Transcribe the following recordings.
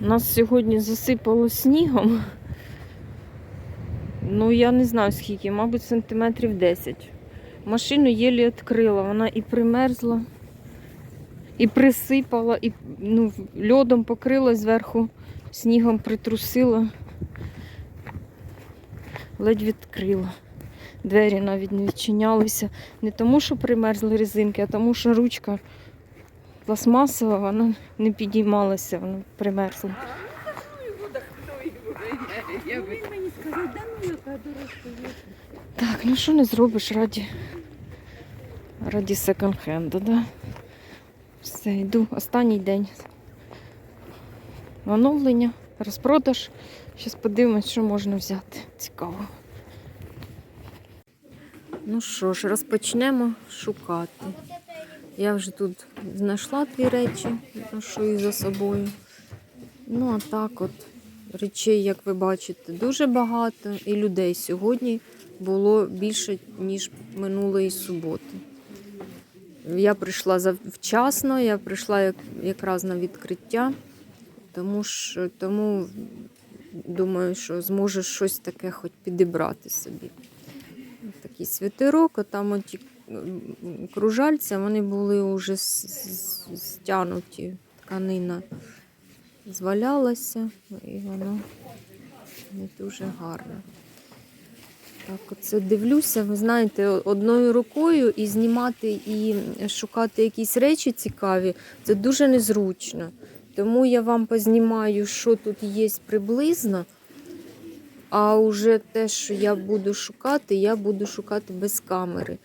Нас сьогодні засипало снігом. Ну, я не знаю скільки, мабуть, сантиметрів 10. Машину єлі відкрила, вона і примерзла, і присипала, і ну, льодом покрила зверху, снігом притрусила. Ледь відкрила. Двері навіть не відчинялися. Не тому, що примерзли резинки, а тому, що ручка пластмасова, вона не підіймалася, вона примерзла. Так, ну що не зробиш раді, раді секонд-хенду, да? Все, йду. Останній день. Оновлення, розпродаж. Зараз подивимось, що можна взяти. Цікаво. Ну що ж, розпочнемо шукати. Я вже тут знайшла дві речі, ношу їх за собою. Ну, а так от речей, як ви бачите, дуже багато. І людей сьогодні було більше, ніж минулої суботи. Я прийшла завчасно, я прийшла якраз на відкриття, тому що тому думаю, що зможу щось таке хоч підібрати собі. Такий світерок, а там оті кружальця, вони були вже с- с- стянуті, тканина звалялася, і воно не дуже гарно. Так, оце дивлюся, ви знаєте, одною рукою і знімати і шукати якісь речі цікаві, це дуже незручно. Тому я вам познімаю, що тут є приблизно. А вже те, що я буду шукати, я буду шукати без камери.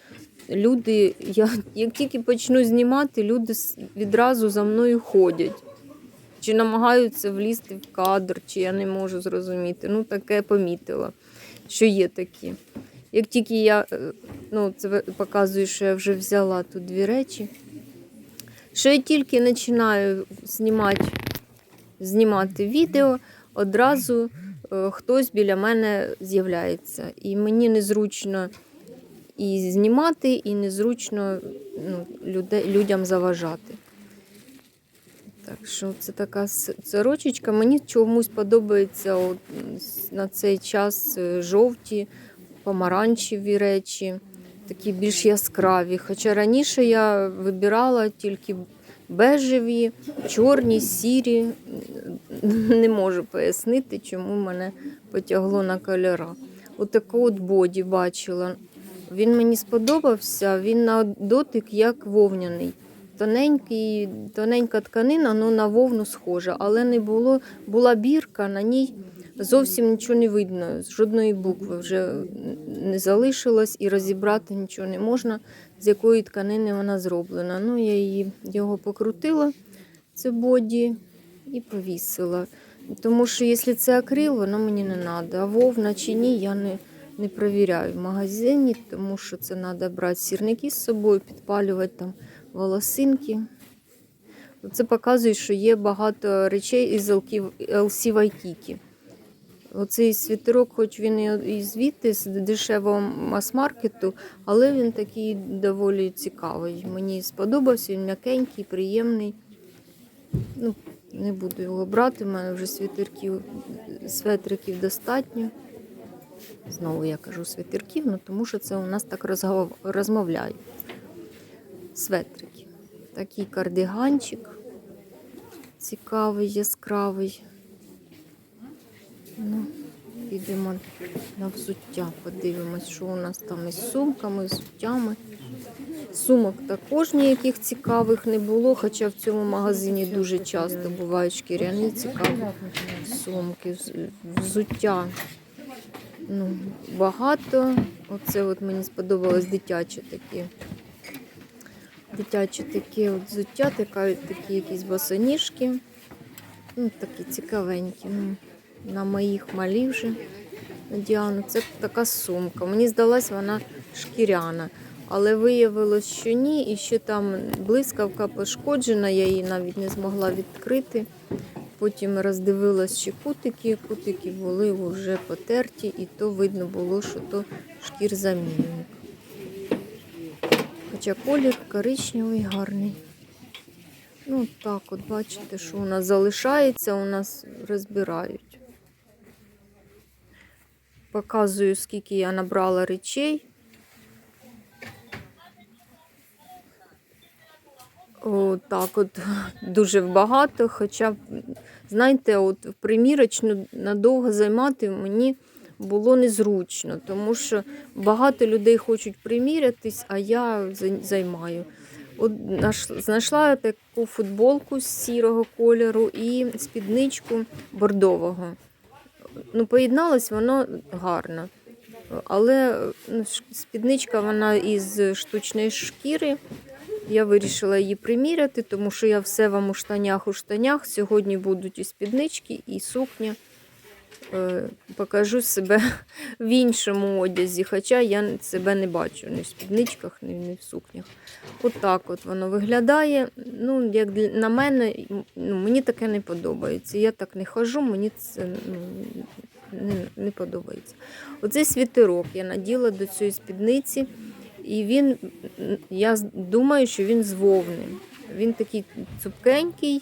Люди, я, як тільки почну знімати, люди відразу за мною ходять. Чи намагаються влізти в кадр, чи я не можу зрозуміти. Ну, таке помітила, що є такі. Як тільки я е, ну, це показую, що я вже взяла тут дві речі. Що я тільки починаю знімати, знімати відео, одразу е, хтось біля мене з'являється. І мені незручно і знімати, і незручно ну, люди, людям заважати. Так що це така сорочечка. Мені чомусь подобається от, на цей час е, жовті, помаранчеві речі, такі більш яскраві. Хоча раніше я вибирала тільки бежеві, чорні, сірі. Не можу пояснити, чому мене потягло на кольора. Отаку от боді бачила. Він мені сподобався, він на дотик як вовняний. Тоненький, тоненька тканина, ну на вовну схожа, але не було, була бірка, на ній зовсім нічого не видно, жодної букви вже не залишилось і розібрати нічого не можна, з якої тканини вона зроблена. Ну, я її його покрутила, це боді, і повісила. Тому що якщо це акрил, воно мені не треба. А вовна чи ні, я не, не перевіряю в магазині, тому що це треба брати сірники з собою, підпалювати там волосинки. Це показує, що є багато речей із LC Waikiki. Оцей світерок, хоч він і звідти з дешевого мас-маркету, але він такий доволі цікавий. Мені сподобався, він м'якенький, приємний. Ну, не буду його брати, в мене вже світерків, светриків достатньо. Знову я кажу світерків, ну, тому що це у нас так розмовляють. Светрики. Такий кардиганчик цікавий, яскравий. Ну, підемо на взуття, подивимось, що у нас там із сумками, з взуттями. Сумок також ніяких цікавих не було, хоча в цьому магазині дуже часто бувають шкіряні цікаві сумки, взуття. Ну, багато. Оце от мені сподобалось дитяче таке. Дитяче таке от взуття, така, такі якісь босоніжки. Ну, такі цікавенькі. Ну, на моїх малі вже на Діану. Це така сумка. Мені здалась вона шкіряна. Але виявилось, що ні, і ще там блискавка пошкоджена, я її навіть не змогла відкрити. Потім роздивилась ще кутики, кутики були вже потерті, і то видно було, що то шкірзамінник. Хоча колір коричневий гарний. Ну, так, от бачите, що у нас залишається, у нас розбирають. Показую, скільки я набрала речей. О, так, от дуже багато. Хоча, знаєте, от примірочну надовго займати мені було незручно, тому що багато людей хочуть примірятись, а я займаю. От знайшла таку футболку з сірого кольору і спідничку бордового. Ну, поєдналось воно гарно. Але ну, спідничка вона із штучної шкіри. Я вирішила її приміряти, тому що я все вам у штанях у штанях. Сьогодні будуть і спіднички, і сукня. Е, Покажу себе в іншому одязі, хоча я себе не бачу ні в спідничках, ні в сукнях. От так от воно виглядає. Ну, як на мене, ну, мені таке не подобається. Я так не хожу, мені це ну, не, не подобається. Оцей світерок я наділа до цієї спідниці, і він, я думаю, що він з. Він такий цупкенький,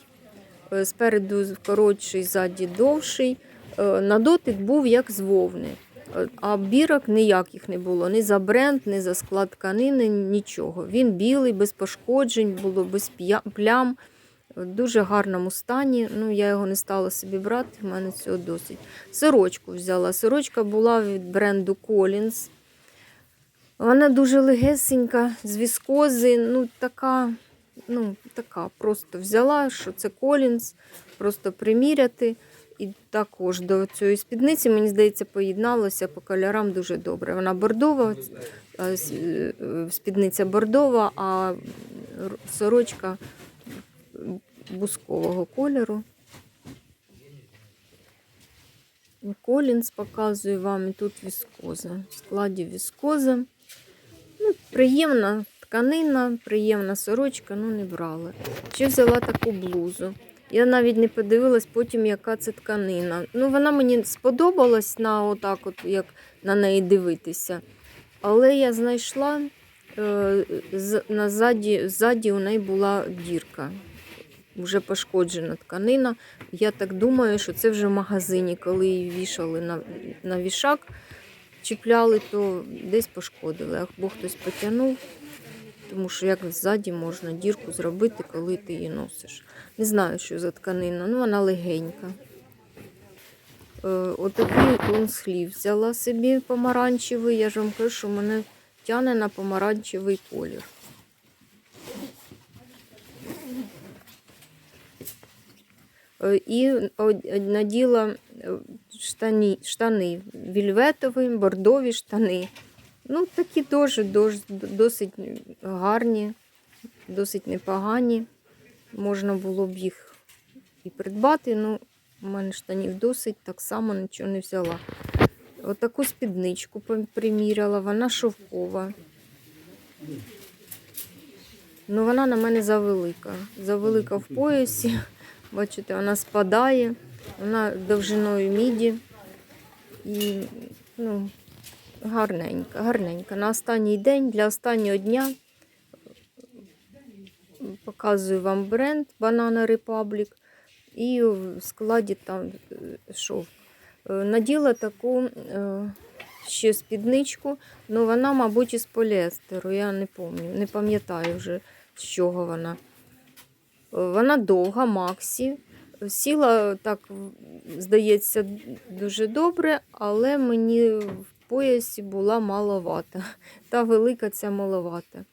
е, спереду коротший, ззаді довший. Е, На дотик був як з вовни. Е, А бірок ніяких не було, ні за бренд, ні за склад тканини, нічого. Він білий, без пошкоджень, було без плям, в дуже гарному стані. Ну, я його не стала собі брати, в мене цього досить. Сорочку взяла. Сорочка була від бренду Collins. Вона дуже легесенька, з віскози, ну така, ну, така. Просто взяла, що це Collins, просто приміряти. І також до цієї спідниці, мені здається, поєдналося по кольорам дуже добре. Вона бордова, с- е, спідниця бордова, а сорочка бускового кольору. Колінс показую вам і тут віскоза. В складі віскоза. Приємна тканина, приємна сорочка, ну не брала. Ще взяла таку блузу. Я навіть не подивилась потім, яка це тканина. Ну, вона мені сподобалась на отак, от, як на неї дивитися. Але я знайшла е, на ззаді, ззаді у неї була дірка. Вже пошкоджена тканина. Я так думаю, що це вже в магазині, коли її вішали на, на вішак, чіпляли, то десь пошкодили. Або хтось потягнув, тому що як ззаді можна дірку зробити, коли ти її носиш. Не знаю, що за тканина, ну вона легенька. Е, отакий лонгслів взяла собі помаранчевий. Я ж вам кажу, що мене тяне на помаранчевий колір. Е, І наділа штані, штани вільветові, бордові штани. Ну, такі дуже досить гарні, досить непогані. Можна було б їх і придбати, ну, у мене штанів досить, так само нічого не взяла. Отаку спідничку приміряла, вона шовкова. Ну, вона на мене завелика. Завелика в поясі. Бачите, вона спадає, вона довжиною міді. І ну, гарненька, гарненька. На останній день, для останнього дня показую вам бренд Banana Republic. І в складі там е, шовк. Е, Наділа таку е, ще спідничку, але вона, мабуть, із поліестеру. Я не пам'ятаю, не пам'ятаю вже, з чого вона. Е, Вона довга, Максі. Сіла так, здається, дуже добре, але мені в поясі була маловата. Та велика ця маловата.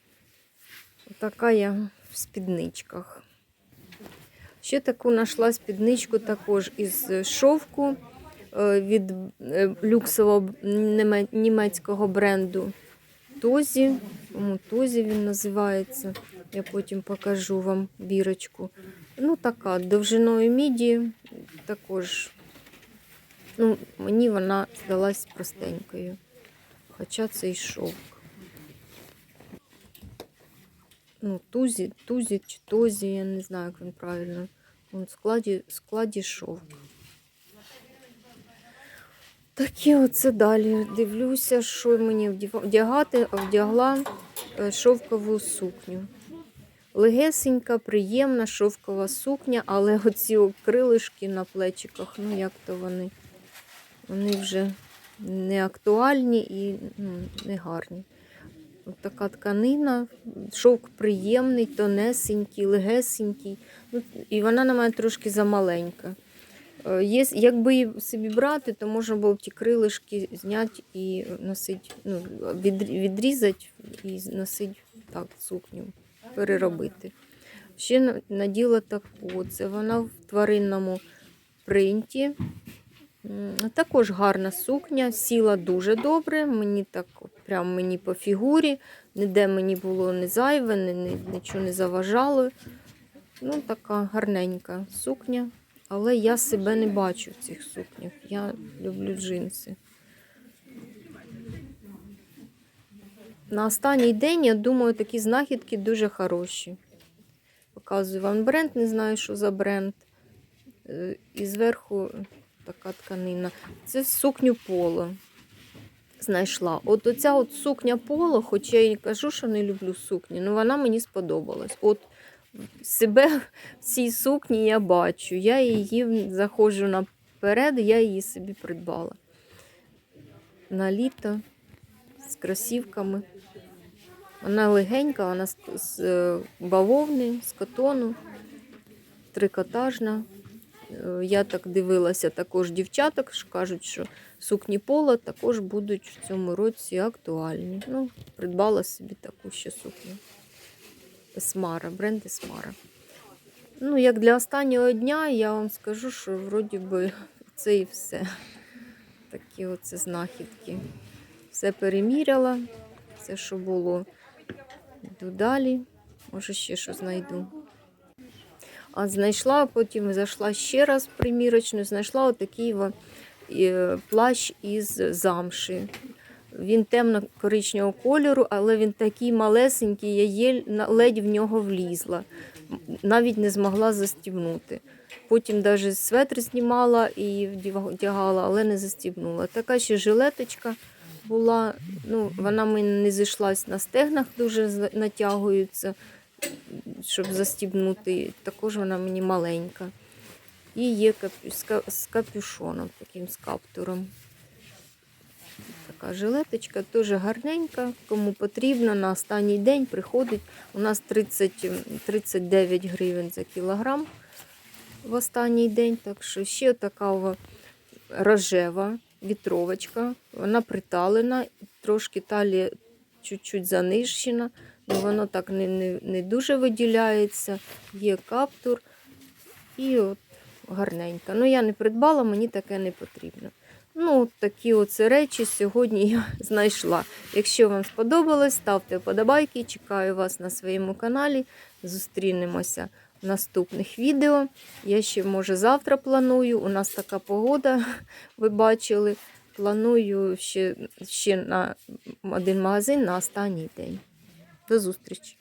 Така я в спідничках. Ще таку знайшла спідничку також із шовку е, від е, люксового німецького бренду Тозі. Тозі він називається. Я потім покажу вам бірочку. Ну, така довжиною міді, також ну, мені вона здалась простенькою. Хоча це й шовк. Ну, тузі, тузі чи тозі, я не знаю, як він правильно. Вон в складі, складі шовк. Таке оце далі. Дивлюся, що мені вдягати, вдягла е, шовкову сукню. Легесенька, приємна, шовкова сукня, але оці крилишки на плечиках, ну як то вони, вони вже не актуальні і ну, не гарні. От така тканина, шовк приємний, тонесенький, легесенький. Ну, і вона на мене трошки замаленька. Е, Є, якби її собі брати, то можна було б ті крилишки зняти і носити, ну, відрізати і носити так, сукню, переробити. Ще наділа таку, це вона в тваринному принті. Також гарна сукня, сіла дуже добре. Мені так, прям мені по фігурі, ніде мені було не зайве, ні, нічого не заважало. Ну, така гарненька сукня. Але я себе не бачу в цих сукнях. Я люблю джинси. На останній день, я думаю, такі знахідки дуже хороші. Показую вам бренд, не знаю, що за бренд. Е, І зверху така тканина. Це сукню поло. Знайшла. От оця от сукня поло, хоч я і кажу, що не люблю сукні, але вона мені сподобалась. От себе в цій сукні я бачу. Я її заходжу наперед, я її собі придбала. На літо з кросівками. Вона легенька, вона з, е, бавовни, з котону, трикотажна. Е, Я так дивилася також дівчаток, що кажуть, що сукні пола також будуть в цьому році актуальні. Ну, придбала собі таку ще сукню. Есмара, бренд Есмара. Ну, як для останнього дня, я вам скажу, що вроді би це і все. Такі оце знахідки. Все переміряла, все, що було. Йду далі. Може, ще що знайду. А знайшла, потім зайшла ще раз примірочну, знайшла отакий е, плащ із замши. Він темно-коричневого кольору, але він такий малесенький, я єль, ледь в нього влізла. Навіть не змогла застібнути. Потім навіть светр знімала і вдягала, але не застібнула. Така ще жилеточка була. Ну, вона мені не зійшлась на стегнах, дуже натягується, щоб застібнути. Також вона мені маленька. І є з капюшоном, таким з каптуром. Така жилеточка теж гарненька. Кому потрібно, на останній день приходить. У нас 30, 39 гривень за кілограм в останній день. Так що ще така рожева вітровочка. Вона приталена, трошки талія чуть-чуть занижена. але воно так не, не, не дуже виділяється. Є каптур і от гарненька. Ну, я не придбала, мені таке не потрібно. Ну, от такі оце речі сьогодні я знайшла. Якщо вам сподобалось, ставте вподобайки. Чекаю вас на своєму каналі. Зустрінемося наступних відео. Я ще, може, завтра планую. У нас така погода, ви бачили. Планую ще, ще на один магазин на останній день. До зустрічі!